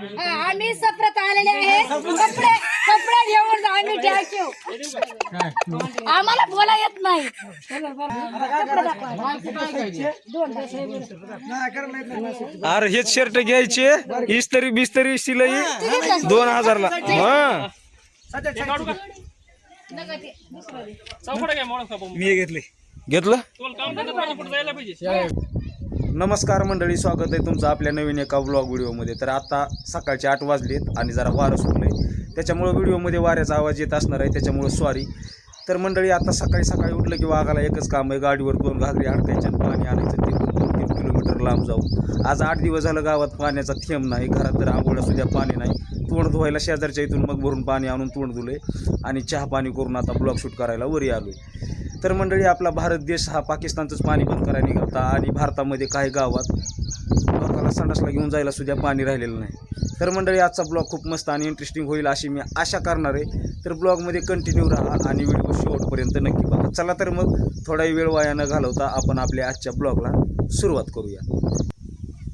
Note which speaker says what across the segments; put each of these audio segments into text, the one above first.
Speaker 1: आम्ही सप्रत आलेले आहे कपडे कपडे घेऊन आम्ही जायचो आम्हाला बोला येत नाही.
Speaker 2: अरे हेच शर्ट घ्यायचे. इस्त्री बिस्तरी शिलाई. दोन हजारला. हा. मी घेतले. घेतलं? नमस्कार मंडळी स्वागत आहे तुमचं आपल्या नवीन एका व्लॉग व्हिडिओमध्ये. तर आता सकाळचे आठ वाजलेत आणि जरा वारं सुटलंय. त्याच्यामुळं व्हिडिओमध्ये वाऱ्याचा आवाज येत असणार आहे त्याच्यामुळं सॉरी तर मंडळी आता सकाळी सकाळी उठलं की वाघाला एकच काम आहे गाडीवर दोन घागरी अडकायच्या आणि पाणी आणायचं. ते दोन तीन किलोमीटर लांब जाऊ आज आठ दिवस झालं गावात पाण्याचा थेंब नाही घरात तर आंघोळ्या सुद्धा पाणी नाही. तोंड धुवायला शेजारच्या इथून मग भरून पाणी आणून तोंड धुले आणि चहा पाणी करून आता ब्लॉग शूट करायला वरी आलोय. तर मंडळी आपला भारत देश हा पाकिस्तानचंच पाणी बंद करायला निघालता आणि भारतामध्ये काही गावात लोकांना संडासला घेऊन जायला सुद्धा पाणी राहिलेलं नाही. तर मंडळी आजचा ब्लॉग खूप मस्त आणि इंटरेस्टिंग होईल अशी मी आशा करणार आहे. तर ब्लॉगमध्ये कंटिन्यू राहा आणि व्हिडिओ शेवटपर्यंत नक्की बघा. चला तर मग थोडाही वेळ वाया न घालवता आपण आपल्या आजच्या ब्लॉगला सुरुवात करूया.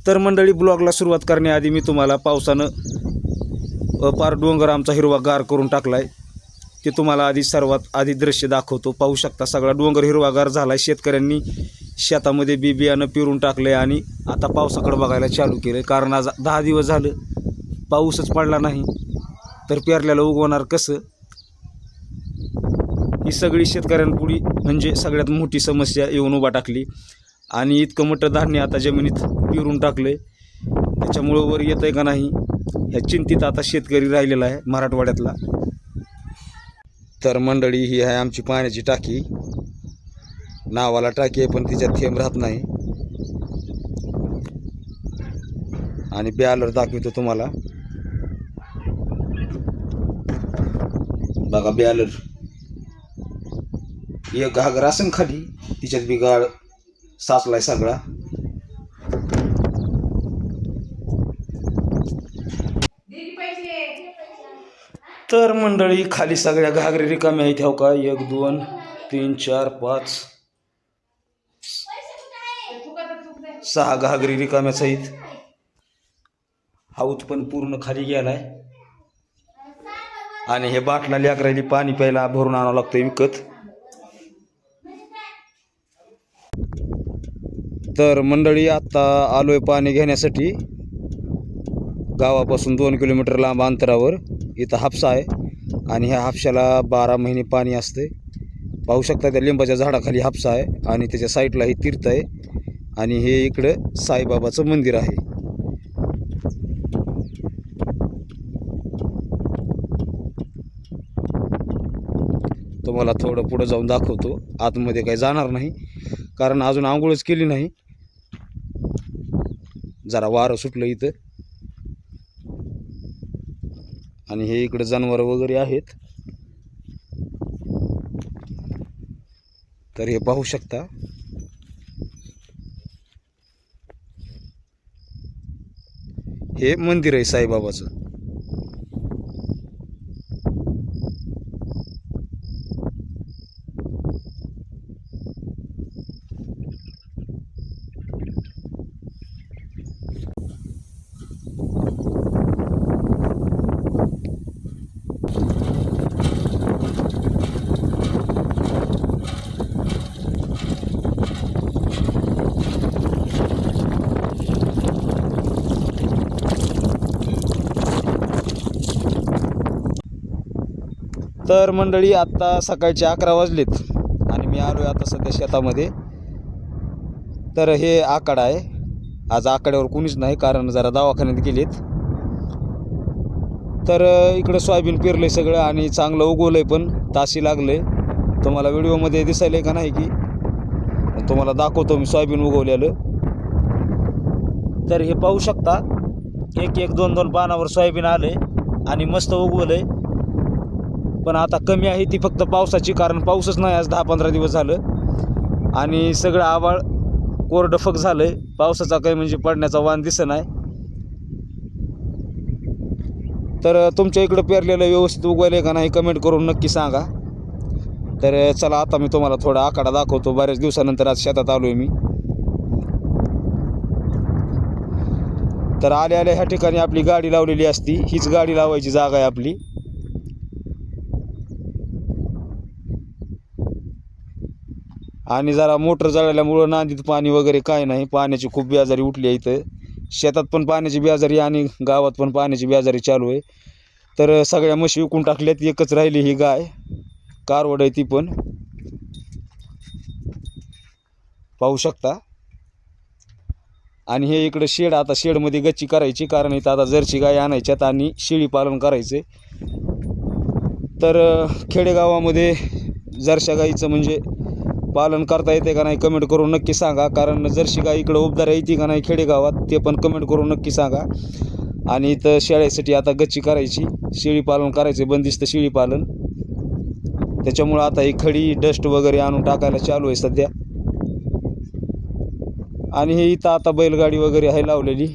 Speaker 2: तर मंडळी ब्लॉगला सुरुवात करण्याआधी मी तुम्हाला पावसानं पार डोंगर आमचा हिरवा गार करून टाकलाय. ते तुम्हाला आधी सर्वात आधी दृश्य दाखवतो. पाहू शकता सगळा डोंगर हिरवागार झाला शेतकऱ्यांनी शेतामध्ये बी बियाणं पिरून टाकलं आहे आणि आता पावसाकडे बघायला चालू केलं कारण आज दहा दिवस झालं पाऊसच पडला नाही. तर पेरल्याला उगवणार कसं? ही सगळी शेतकऱ्यांपुढी म्हणजे सगळ्यात मोठी समस्या येऊन उभा टाकली. आणि इतकं मोठं धान्य आता जमिनीत पिरून टाकलं त्याच्यामुळं वर येतं आहे का नाही ह्या चिंतित आता शेतकरी राहिलेला आहे मराठवाड्यातला. तर मंडळी ही आहे आमची पाण्याची टाकी. नावाला टाकी आहे पण तिच्यात थेंब राहत नाही. आणि बॅलर दाखवतो तुम्हाला. बघा बॅलर. एक घागर असेल खाली तिच्यात बी गाळ साचलाय सगळा. तर मंडळी खाली सगळ्या घागरी रिकाम्या आहेत हो का? एक दोन तीन चार पाच सहा घागरी रिकाम्याच आहेत. हाऊत पण पूर्ण खाली गेलाय. आणि हे बाटला लेकरायली पाणी प्यायला भरून आणावं लागतं विकत. तर मंडळी आता आलोय पाणी घेण्यासाठी. गावापासून दोन किलोमीटर लांब अंतरावर. इथं हापसा आहे. आणि ह्या हापशाला बारा महिने पाणी असते. पाहू शकता त्या लिंबाच्या झाडाखाली हापसा आहे आणि त्याच्या साईडला हे तीर्थ आहे. आणि हे इकडं साईबाबाचं मंदिर आहे. तुम्हाला थोडं पुढं जाऊन दाखवतो. आतमध्ये काही जाणार नाही. कारण अजून आंघोळच केली नाही. जरा वारं सुटलं इथं. आणि हे इकडे जनावर वगैरे आहेत. तर हे पाहू शकता. हे मंदिर आहे साईबाबाचं. तर मंडळी आत्ता सकाळचे अकरा वाजलेत आणि मी आलो आहे आता सध्या शेतामध्ये. तर हे आकडा आहे. आज आकड्यावर कोणीच नाही कारण जरा दवाखान्यात गेलेत. तर इकडं सोयाबीन पेरलं आहे सगळं आणि चांगलं उगवलं आहे पण तासी लागलं आहे तुम्हाला व्हिडिओमध्ये दिसायला आहे का नाही की? तुम्हाला दाखवतो मी सोयाबीन उगवलेलं. तर हे पाहू शकता एक एक दोन दोन पानावर सोयाबीन आलं आहे आणि मस्त उगवलं आहे पण आता कमी आहे ती फक्त पावसाची कारण पाऊसच नाही आज दहा पंधरा दिवस झालं. आणि सगळं आवाळ कोरडं फक झालं आहे पावसाचा काही म्हणजे पडण्याचा वाण दिसत नाही. तर तुमच्या इकडं पेरलेलं व्यवस्थित उगवलं का नाही कमेंट करून नक्की सांगा. तर चला आता मी तुम्हाला थोडा आकडा दाखवतो. बऱ्याच दिवसानंतर आज शेतात आलो आहे मी. तर आल्या आल्या ह्या ठिकाणी आपली गाडी लावलेली असती. हीच गाडी लावायची जागा आहे आपली. आणि जरा मोटर जळाल्यामुळं नांदीत पाणी वगैरे काय नाही. पाण्याची खूप बेजारी उठली आहे इथं. शेतात पण पाण्याची बेजारी आणि गावात पण पाण्याची बेजारी चालू आहे. तर सगळ्या म्हशी विकून टाकल्यात एकच राहिली ही गाय. कारवड आहे ती पण. पाहू शकता. आणि हे इकडं शेड आता शेडमध्ये गच्ची करायची कारण इथं आता जर्सी गाय आणायच्यात आणि शेळी पालन करायचे तर खेडेगावामध्ये जरशा गाईचं म्हणजे पालन करता येते का नाही कमेंट करून नक्की सांगा. कारण जर्शी गाय इकडं उबदार येते का नाही खेडेगावात ते पण कमेंट करून नक्की सांगा. आणि इथं शेळ्यासाठी आता गच्ची करायची शेळी पालन करायचे बंदिस्त शेळी पालन. त्याच्यामुळं आता ही खडी डस्ट वगैरे आणून टाकायला चालू आहे सध्या. आणि हे इथं आता बैलगाडी वगैरे आहे लावलेली.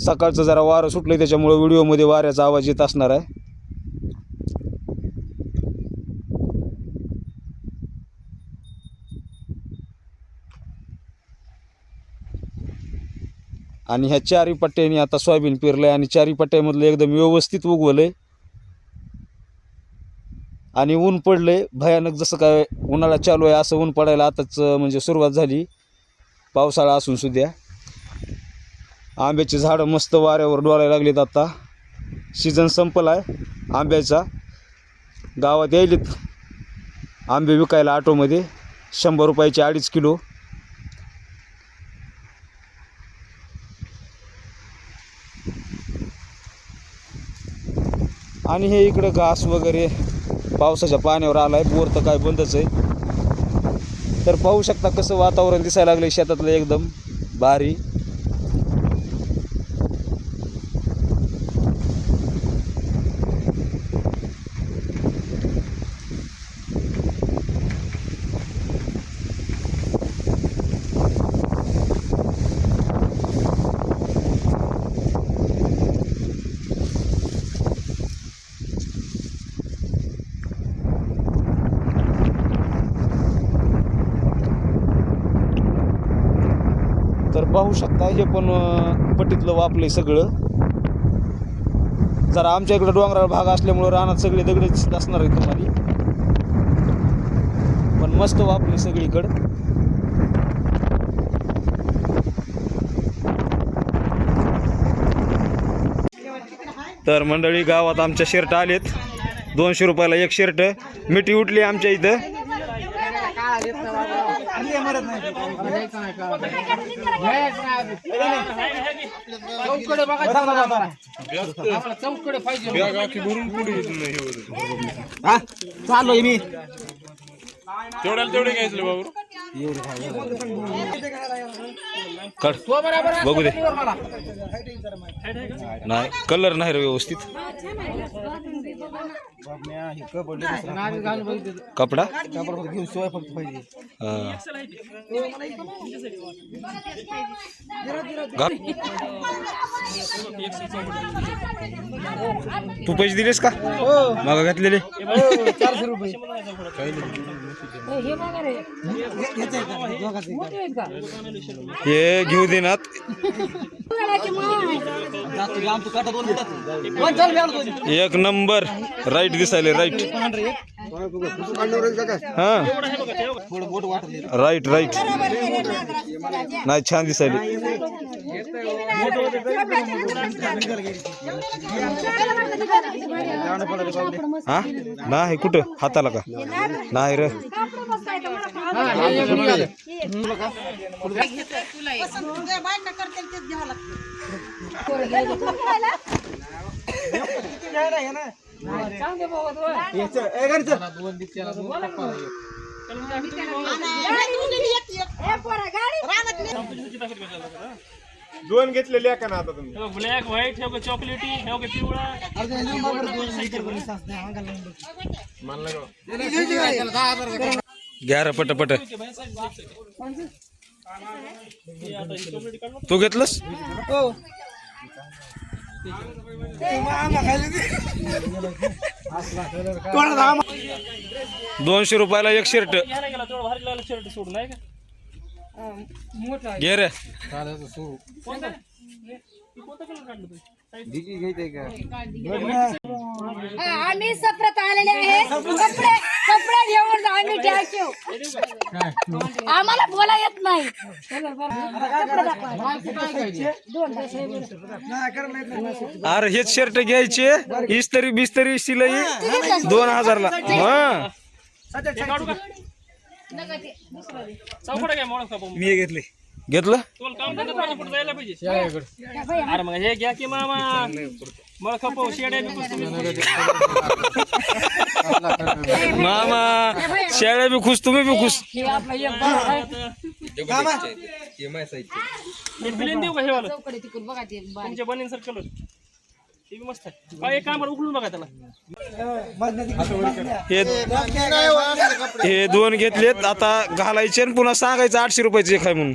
Speaker 2: सकाळचं जरा वारं सुटलं त्याच्यामुळं व्हिडिओमध्ये वाऱ्याचा आवाज येत असणार आहे. आणि ह्या चारी पट्ट्याने आता सोयाबीन पेरलंय आणि चारी पट्ट्यामधलं एकदम व्यवस्थित उगवलंय. आणि ऊन पडले भयानक जसं काय उन्हाळा चालू आहे असं ऊन पडायला आताच म्हणजे सुरुवात झाली. पावसाळा असून सुद्धा आंब्याची झाडं मस्त वाऱ्यावर डोळायला लागलीत आता. सीझन संपला आहे आंब्याचा. गावात यायलेत आंबे विकायला ऑटोमध्ये. शंभर रुपयाचे अडीच किलो. आणि हे इकडं घास वगैरे पावसाच्या पाण्यावर आलाय बोर तर काय बंदच आहे. तर पाहू शकता कसं वातावरण दिसायला लागलं शेतातलं एकदम भारी. तर पाहू शकता हे पण पटीतलं पट्टीतलं वापलंय सगळं. जरा आमच्या इकडं डोंगराळ भाग असल्यामुळं रानात सगळे दगड दिसत असणार आहे तुम्हाला. पण मस्त वापले सगळीकडं. तर मंडळी गावात आमच्या शर्ट आलेत. दोनशे रुपयाला एक शर्ट. मिठी उठली आमच्या इथं.
Speaker 3: चौकडे बघा आम्हाला चौकडे पाहिजे.
Speaker 2: चाललोय मी.
Speaker 4: तेवढ्याला तेवढे घ्यायचं बाबू.
Speaker 2: बघू दे. नाही कलर नाही रे व्यवस्थित. कपडा? तू पैसे दिलेस का? मागा घातलेले.
Speaker 1: हे रुपये हे
Speaker 2: हे घेऊ देनात एक नंबर. राईट दिसायले राईट हा. राईट राईट नाही छान दिसायले. हा? नाही कुठं? हाताला का? नाही रे.
Speaker 3: हा, हे एक निघालं. त्याला दोन दे, त्याला दोन पप्पा दे.
Speaker 4: दोन घेतलेले का ना आता तुम्ही?
Speaker 5: ब्लॅक व्हाईट हे चॉकलेटी हे पिवळा.
Speaker 2: घ्या रे पट पट तू घेतलंस? दोनशे रुपयाला एक शर्ट
Speaker 5: शर्ट सोडून नाही का
Speaker 2: घे रे.
Speaker 5: कोणता? हे कोणता कलर काढलं तू?
Speaker 3: डिकी घ्यायचंय का?
Speaker 1: हा, आम्ही सप्रत आलेले आहे. कपडे कपडे घेऊन आम्ही ठेवू आम्हाला बोला येत नाही.
Speaker 2: अरे हेच शर्ट घ्यायचे. इस्त्री बिस्तरी शिलाई. दोन हजारला. हा.
Speaker 5: हे
Speaker 2: मी घेतले. घेतलं?
Speaker 5: तुला काम धंदा पाहिजे कुठं जायला पाहिजे? अरे मग हे घ्या की मामा. मला खपव शेड्या बी पुस्तकं.
Speaker 2: मामा शेळ्या बी खुश तुम्ही बी खुश
Speaker 5: हे फिलिंग देऊ का हे वालं? तुमच्या बनीन सर कलर ते बी मस्त आहे. काय एक काम करा, उकळून बघा त्याला.
Speaker 2: हे हे दोन घेतलेत. आता घालायचे आणि पुन्हा सांगायचं आठशे रुपयाचे एक आहे म्हणून.